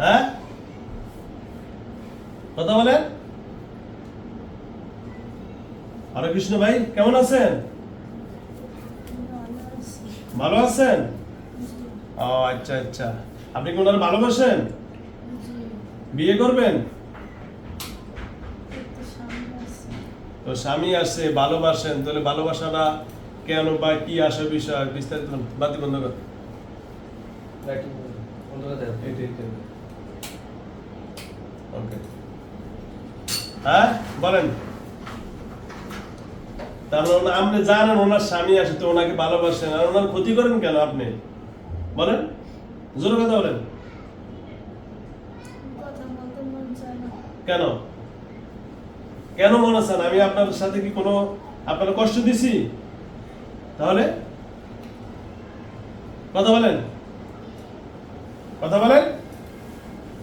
হ্যাঁ? কথা বলেন? হরে কৃষ্ণ ভাই কেমন আছেন? ভালো আছেন? ও আচ্ছা আচ্ছা। আপনি কি ওনার ভালোবাসেন? বিয়ে করবেন? তো স্বামী আসছে ভালোবাসেন তাহলে ভালোবাসাটা কেন বা কি আসে বিষয় বিস্তারিত। বাতি বন্ধ কর। ওকে হ্যাঁ বলেন। আপনি জানেন ওনার স্বামী আসে তো ওনাকে ভালোবাসেন আর ওনার ক্ষতি করেন কেন আপনি? বলেন। জোর কথা বলেন। কেন? কেন মনে চান আমি আপনার সাথে কি কোনো আপনার কষ্ট দিছি? তাহলে? কথা বলেন। কথা বলেন।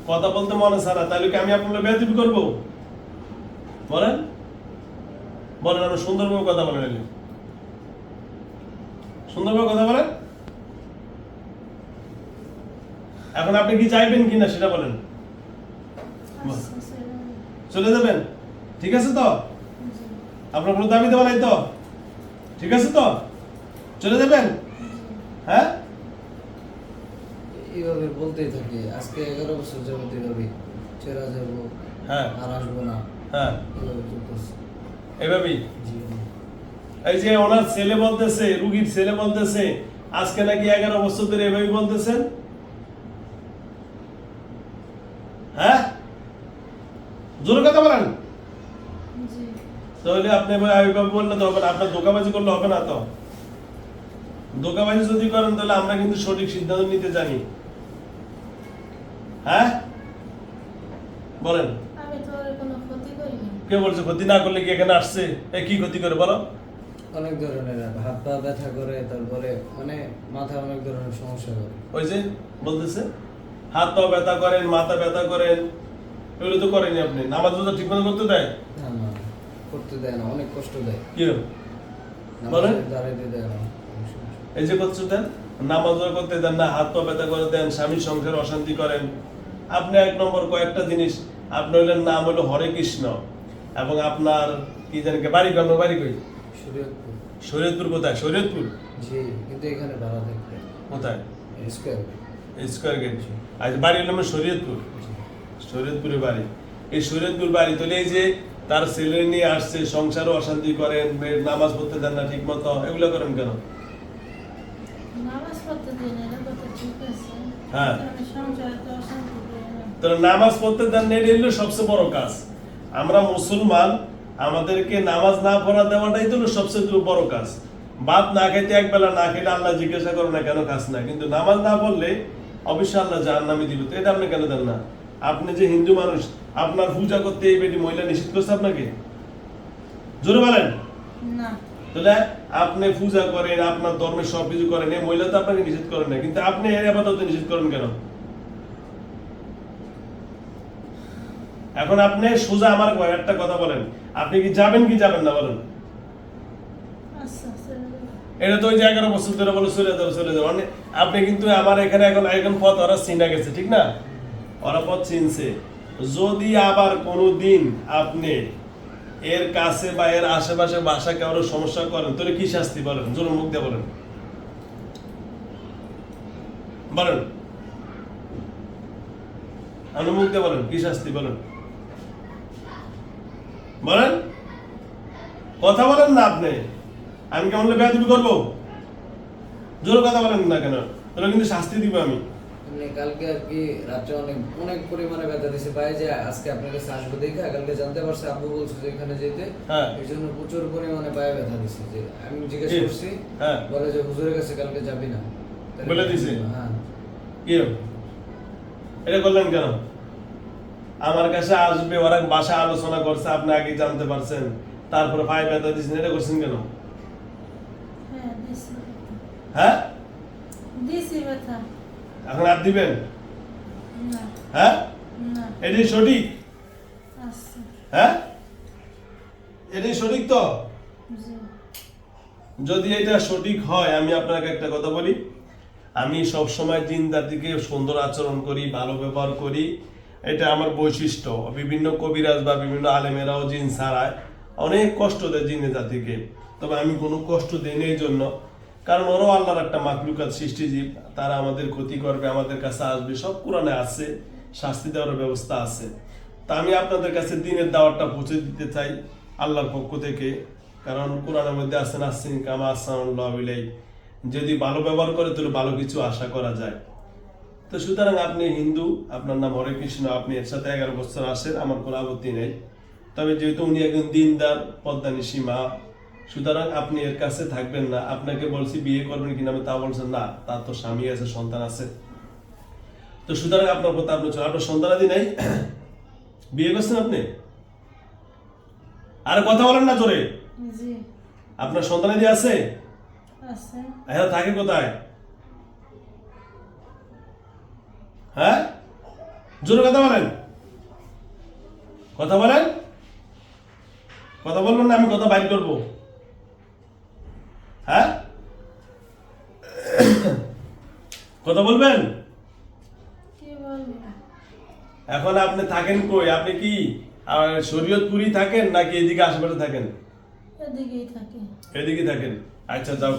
কথা বলতে মনে সারা তাহলে কি আমি আপনার বেয়াদবি করব? বলেন। বলেন, আপনি সুন্দরভাবে কথা বলেন আগে। সুন্দরভাবে কথা বলেন। এখন আপনি কি চাইবেন কিনা সেটা বলেন। চলে যাবেন। ঠিক আছে তো? আপনার কোনো দাবি দেওয়া নাই তো? ঠিক আছে তো? চলে যাবেন? হ্যাঁ? এইভাবে বলতেই থাকি আজকে এগারো বছর যাবত এইভাবে ছেড়া যাব হ্যাঁ। আর আসব না। হ্যাঁ। এইভাবে চলতেছে। এভাবেই জি এই যে ওনার ছেলে বলতেছে রুগীর ছেলে বলতেছে আজকে নাকি এগারো বছর ধরে এভাবেই বলতেছেন? হ্যাঁ? জোর কথা বলেন। তাহলে আপনি এবার এইভাবে বললে তো হবে না আপনার দোকাবাজি করলে হবে না তো। দোকাবাজি যদি করেন তাহলে আমরা কিন্তু সঠিক সিদ্ধান্ত নিতে জানি। হ্যাঁ? বলেন। কে বলছে ক্ষতি না করলে কি এখানে আসছে? এ কি ক্ষতি করে বলো। অনেক ধরনের হাত পা ব্যথা করে তারপরে মানে মাথায় অনেক ধরনের সমস্যা করে। ওই যে বলতেছে হাত পা ব্যথা করেন মাথা ব্যথা করেন এগুলো তো করেনি আপনি। নামাজ রোজা ঠিক মতো করতে দেয়? না না করতে দেয় না অনেক কষ্ট দেয়। কি বলেন? দাঁড়াইতে দেয় না এই যে করতে দেন নামাজ করতে দেন না হাত পা ব্যথা করে দেন স্বামী সংসার অশান্তি করেন আপনি এক নম্বর কয়েকটা জিনিস আপনি হইলেন নাম হলো হরে কৃষ্ণ এবং আপনার কি জানি কি বাড়ি আপনার বাড়ি কই? শরীয়তপুর। শরীয়তপুর কোথায়? শরীয়তপুর? জি কিন্তু এখানে ভাড়া থাকতে কোথায়? স্কোয়ার স্কোয়ার গেট আজ বাড়ি আমার শরীয়তপুর। শরীয়তপুরে বাড়ি। এই শরীয়তপুর বাড়ি তাহলে এই যে তার ছেলে নিয়ে আসছে সংসারও অশান্তি করেন মেয়ের নামাজ পড়তে দেন না ঠিক মতো এগুলো করেন কেন? নামাজ পড়তে দিন এটা কথা ঠিক আছে। হ্যাঁ। তো নামাজ পড়তে দেন এটা সবচেয়ে বড় কাজ। আমরা মুসলমান আমাদেরকে নামাজ না পড়া দেওয়াটাই তো সবচেয়ে বড় কাজ। ভাত না খেতে এক বেলা না খেলে আল্লাহ জিজ্ঞাসা করো না কেন খাস না কিন্তু নামাজ না পড়লে অবশ্যই আল্লাহ জাহান নামে দিল তো এটা আপনি কেন দেন না? আপনি যে হিন্দু মানুষ আপনার পূজা করতে এই বেটি মহিলা নিষেধ করছে আপনাকে? জোরে বলেন। না। তাহলে আপনি পূজা করেন আপনার সব কিছু করেন এই মহিলা তো আপনাকে নিষেধ করেন না কিন্তু আপনি এর আপাতত নিষেধ করেন কেন? এখন আপনি সোজা আমার একটা কথা বলেন আপনি কি যাবেন কি যাবেন না বলেন? আচ্ছা যাব। এটা তো ওই যে এগারো বছর ধরে বলে চলে যাবে চলে যাবে মানে আপনি কিন্তু আমার এখানে এখন এখন পথ ওরা চিনা গেছে ঠিক না? ওরা পথ চিনছে। যদি আবার কোনো দিন আপনি এর কাছে বা এর আশেপাশে বাসা কারও সমস্যা করেন তাহলে কি শাস্তি বলেন? জোর মুখ দিয়ে বলেন। বলেন। কি শাস্তি বলেন? বলেন। কথা বলেন না আপনি। আমি কেমন করব? জোর কথা বলেন না কেন? তাহলে কিন্তু শাস্তি দিব আমি। কালকে আর কি রাত্রে অনেক অনেক পরিমাণে ব্যথা দিছে। পায়ে যে আজকে আপনার কাছে আসব দেখে কালকে জানতে পারছে আব্বু বলছে যে এখানে যেতে। হ্যাঁ। এই জন্য প্রচুর পরিমাণে পায়ে ব্যথা দিছে যে আমি জিজ্ঞেস করছি হ্যাঁ। বলে যে হুজুরের কাছে কালকে যাবি না। বলে দিছে? হ্যাঁ। এটা করলেন কেন? আমার কাছে আসবে ওরা বাসা আলোচনা করছে আপনি আগে জানতে পারছেন। তারপরে পায়ে ব্যথা দিচ্ছেন এটা করছেন কেন? হ্যাঁ হ্যাঁ? দিছি ব্যথা। এখন আর দিবেন? হ্যাঁ? এটাই সঠিক? হ্যাঁ? এটাই সঠিক তো? যদি এটা সঠিক হয় আমি আপনাকে একটা কথা বলি। আমি সব সময় জিন জাতিকে সুন্দর আচরণ করি ভালো ব্যবহার করি। এটা আমার বৈশিষ্ট্য। বিভিন্ন কবিরাজ বা বিভিন্ন আলেমেরাও জিন ছাড়ায় অনেক কষ্ট দেয় জিনে জাতিকে। তবে আমি কোনো কষ্ট দিই না এই জন্য কারণ ওরাও আল্লাহর একটা মাকলুকাত সৃষ্টিজীব তারা আমাদের ক্ষতি করবে, আমাদের কাছে আসবে, সব কোরআনে আছে, শাস্তি দেওয়ার ব্যবস্থা আছে। তা আমি আপনাদের কাছে দিনের দাওয়াতটা পৌঁছে দিতে চাই আল্লাহর পক্ষ থেকে, কারণ কোরআনের মধ্যে আছেন আসছেন কামা আসানুল্লাহ যদি ভালো ব্যবহার করে তাহলে ভালো কিছু আশা করা যায়। তো সুতরাং আপনি হিন্দু, আপনার নাম হরে কৃষ্ণ, আপনি এর সাথে এগারো বছর আসেন, আমার কোনো আপত্তি নেই। তবে যেহেতু উনি একজন দিনদার পদ্মানি সীমা সুতরাং আপনি এর কাছে থাকবেন না। আপনাকে বলছি বিয়ে করবেন কিনা আমি তা বলছেন না তার তো স্বামী আছে সন্তান আছে। তো সুতরাং আপনার কথা আপনি চলেন। আপনার সন্তানাদি নেই। বিয়ে করছেন আপনি? আর কথা বলেন না জোরে। আপনার সন্তানাদি আছে? আছে। এরা থাকে কোথায়? হ্যাঁ? জোরে কথা বলেন। কথা বলেন? কথা বলবেন না আমি কথা বাইর করব হ্যাঁ কথা বলবেন? এখন আপনি থাকেন কই? আপনি কি শরীয়তপুরি থাকেন নাকি এদিকে আশেপাশে থাকেন? এদিকে থাকেন। আচ্ছা যাও।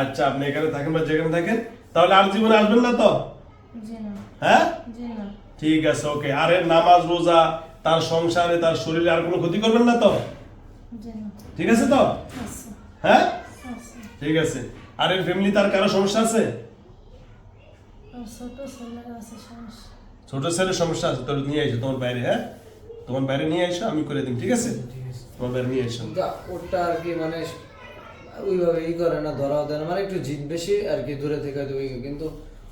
আচ্ছা আপনি এখানে থাকেন বা যেখানে থাকেন তাহলে আর জীবনে আসবেন না তো? হ্যাঁ? ঠিক আছে ওকে। আরে নামাজ রোজা তার সংসারে তার শরীরে আর কোনো ক্ষতি করবেন না তো? ঠিক আছে তো? হ্যাঁ? ঠিক আছে। আর এর ফ্যামিলি তার কারও সমস্যা আছে? ছোট ছেলের সমস্যা ছোট ছেলের সমস্যা আছে তোর নিয়ে আইসো তোমার বাইরে হ্যাঁ? তোমার বাইরে নিয়ে আইসো আমি করে দিন ঠিক আছে? ঠিক আছে। তোমার বাইরে নিয়ে আইসো। ওটা আর কি মানে ওইভাবে ই করে না ধরাও দেয় না মানে একটু জিদ বেশি আর কি দূরে থেকে দুই কিন্তু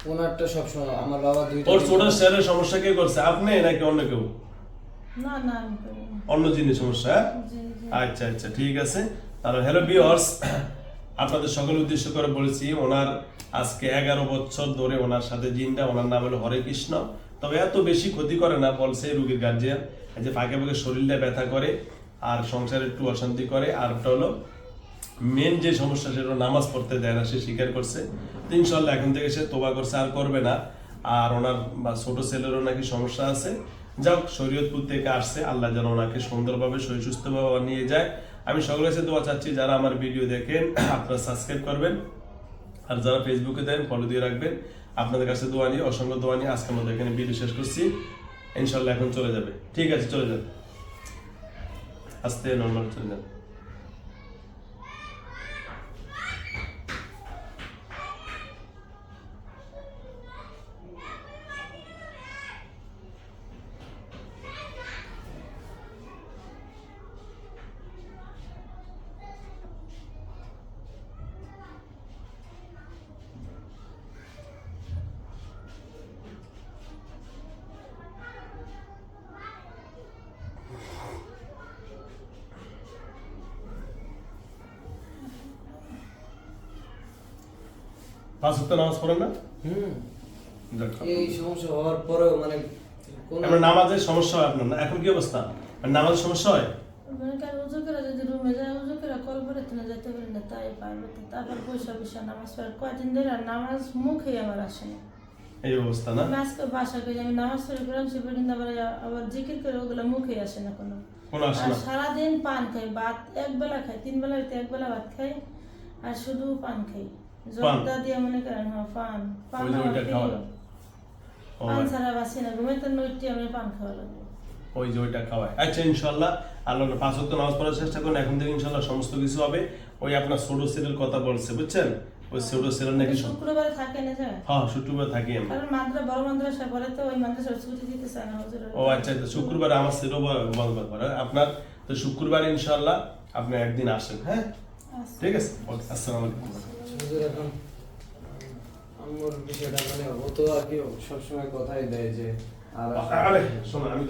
ওনারটা সবসময় আমার বাবা দুইটা ওর ছোট ছেলের সমস্যা কে করছে আপনি নাকি অন্য কেউ? না না অন্য জিনিস সমস্যা হ্যাঁ? আচ্ছা আচ্ছা ঠিক আছে। তাহলে হ্যালো বিয়ার্স আপনাদের সকল উদ্দেশ্য করে বলেছি, ওনার আজকে এগারো বছর ধরে ওনার সাথে জিনটা, ওনার নাম হলো হরে কৃষ্ণ। তবে এত বেশি ক্ষতি করে না বলছে রুগীর গার্জিয়ান যে ফাঁকে ফাঁকে শরীরটা ব্যথা করে, আর সংসারে একটু অশান্তি করে। আর একটা হলো মেন যে সমস্যা সেটা নামাজ পড়তে দেয় না, সে স্বীকার করছে। তো ইনশাল্লাহ এখন থেকে সে তোবা করছে, আর করবে না। আর ওনার বা ছোট ছেলেরও নাকি সমস্যা আছে। যাক, শরীয়তপুর থেকে আসছে, আল্লাহ যেন ওনাকে সুন্দরভাবে শরীর সুস্থভাবে নিয়ে যায়। আমি সকলের কাছে দোয়া চাচ্ছি, যারা আমার ভিডিও দেখেন, আপনারা সাবস্ক্রাইব করবেন। আর যারা ফেসবুকে দেন ফলো দিয়ে রাখবেন। আপনাদের কাছে দোয়া নিয়ে, অসংখ্য দোয়া নিয়ে আজকে আমাদের এখানে ভিডিও শেষ করছি। ইনশাল্লাহ এখন চলে যাবে। ঠিক আছে, চলে যান আস্তে নর্মাল চলে যাবে। পাঁচ সপ্তাহ নামাজ পড়েন না? হুম। এই সমস্যা হওয়ার পরেও মানে কোন আপনার নামাজের সমস্যা হয় আপনার এখন কি অবস্থা? নামাজের সমস্যা হয়? মানে কার উজু করে? যদি রুমে যায় উজু করে কল করে তুমি যেতে পারি না। তাই পারবে তারপর পয়সা পয়সা নামাজ পড়ে। কয়দিন ধরে নামাজ মুখেই আমার আসে না। এই অবস্থা না? আজকে বাসা করে আমি নামাজ পড়ে কোরআন শিব কিন্তু আবার আবার জিকির করে ওগুলো মুখেই আসে না কোনো। সারাদিন পান খাই ভাত এক বেলা খাই তিন বেলা এক বেলা ভাত খাই আর শুধু পান খাই। জর্দা দিয়ে মনে করেন হ্যাঁ পান পান ওই যে আমার ওইটা প্রিয়। খাওয়া ও পান ছাড়া বাসি না ঘুমে তো নইটি আমি পান খাওয়া লাগবে ওই যে ওইটা খাওয়ায় আচ্ছা ইনশাল্লাহ আল্লাহ পাঁচ ওয়াক্ত নামাজ পড়ার চেষ্টা করুন। এখন থেকে ইনশাল্লাহ সমস্ত কিছু হবে। ওই আপনার ছোট ছেলের কথা বলছে বুঝছেন? ওই ছোট ছেলের নাকি সব- থাকে না হ্যাঁ শুক্রবার থাকি। আমি কারণ মাদ্রা বড় মাদ্রাসা পরে তো ওই মাদ্রাসার ছুটি দিতে চায় না হুজুরের ও আচ্ছা আচ্ছা শুক্রবার আমার ছেলেও বন্ধ করে। আপনার তো শুক্রবার ইনশাল্লাহ আপনি একদিন আসেন হ্যাঁ? আচ্ছা। ঠিক আছে? আসসালামু আলাইকুম। এখন আমার বিষয়টা মানে ও তো আর কি সবসময় কথাই দেয় যে আর আমি